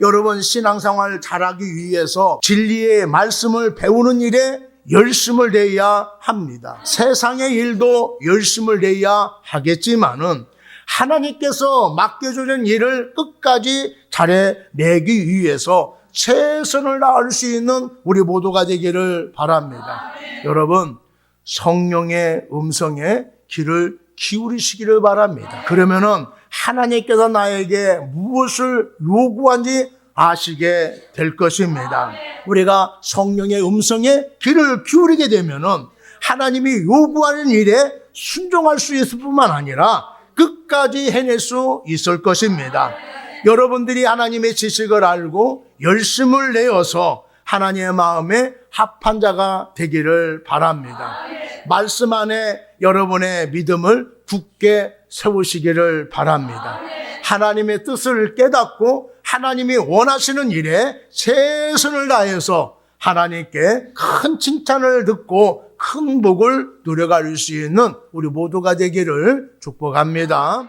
여러분 신앙생활 잘하기 위해서 진리의 말씀을 배우는 일에 열심을 내야 합니다. 세상의 일도 열심을 내야 하겠지만은 하나님께서 맡겨주는 일을 끝까지 잘해 내기 위해서 최선을 다할 수 있는 우리 모두가 되기를 바랍니다. 여러분 성령의 음성에 귀를 기울이시기를 바랍니다. 그러면은 하나님께서 나에게 무엇을 요구한지 아시게 될 것입니다. 우리가 성령의 음성에 귀를 기울이게 되면은 하나님이 요구하는 일에 순종할 수 있을 뿐만 아니라 끝까지 해낼 수 있을 것입니다. 여러분들이 하나님의 지식을 알고 열심을 내어서 하나님의 마음에 합한 자가 되기를 바랍니다. 말씀 안에 여러분의 믿음을 굳게 세우시기를 바랍니다. 하나님의 뜻을 깨닫고 하나님이 원하시는 일에 최선을 다해서 하나님께 큰 칭찬을 듣고 큰 복을 누려갈 수 있는 우리 모두가 되기를 축복합니다.